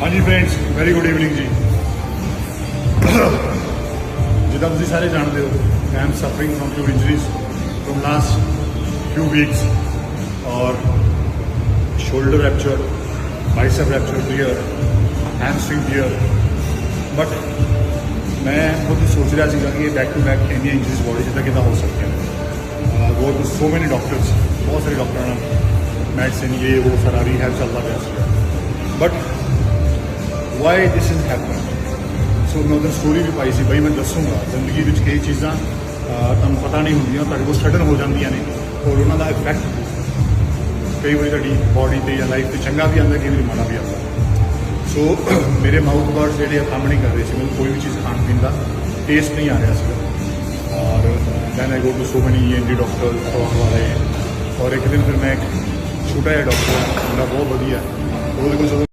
ਹਾਂਜੀ friends very good evening ਜੀ। ਜਿੱਦਾਂ ਤੁਸੀਂ ਸਾਰੇ ਜਾਣਦੇ ਹੋ I am suffering from two injuries from last few weeks ਔਰ shoulder rupture, bicep rupture here hamstring here but ਮੈਂ ਖੁਦ ਸੋਚ ਰਿਹਾ ਸੀਗਾ ਕਿ ਬੈਕ ਟੂ ਬੈਕ ਇੰਨੀਆਂ ਇੰਜਰੀਜ਼ ਬੋਡੀ ਜਿੱਦਾਂ ਕਿੱਦਾਂ ਹੋ ਸਕਦੀਆਂ go to so many doctors ਬਹੁਤ ਸਾਰੇ ਡਾਕਟਰਾਂ ਨਾਲ ਮੈਡੀਸਿਨ ਇਹ ਉਹ ਸਾਰਾ ਰੀਹੈਬ ਚੱਲਦਾ ਪਿਆ ਸੀ but why this is happen so ਮੈਂ ਉਹਦੀ ਸਟੋਰੀ ਵੀ ਪਾਈ ਸੀ, ਬਈ ਮੈਂ ਦੱਸੂਗਾ। ਜ਼ਿੰਦਗੀ ਵਿੱਚ ਕਈ ਚੀਜ਼ਾਂ ਤੁਹਾਨੂੰ ਪਤਾ ਨਹੀਂ ਹੁੰਦੀਆਂ, ਤੁਹਾਡੇ ਕੋਲ ਸਡਨ ਹੋ ਜਾਂਦੀਆਂ ਨੇ ਔਰ ਉਹਨਾਂ ਦਾ ਇਫੈਕਟ ਕਈ ਵਾਰੀ ਤੁਹਾਡੀ ਬਾਡੀ ਤੇ ਜਾਂ ਲਾਈਫ ਤੇ ਚੰਗਾ ਵੀ ਆਉਂਦਾ, ਕਈ ਵਾਰੀ ਮਾੜਾ ਵੀ ਆਉਂਦਾ। ਸੋ ਮੇਰੇ ਮਾਊਥ ਵਰਡਸ ਜਿਹੜੇ ਆ, ਕੰਮ ਨਹੀਂ ਕਰ ਰਹੇ ਸੀ, ਮੈਨੂੰ ਕੋਈ ਵੀ ਚੀਜ਼ ਖਾਣ ਪੀਣ ਦਾ ਟੇਸਟ ਨਹੀਂ ਆ ਰਿਹਾ ਸੀਗਾ। ਔਰ then I go to so many ENT doctor talk ਵਾਲੇ ਔਰ ਇੱਕ ਦਿਨ ਫਿਰ ਮੈਂ ਇੱਕ ਛੋਟਾ ਜਿਹਾ ਡਾਕਟਰ ਜਿਹੜਾ ਬਹੁਤ ਵਧੀਆ। ਉਹਦੇ ਕੋਲ ਜਦੋਂ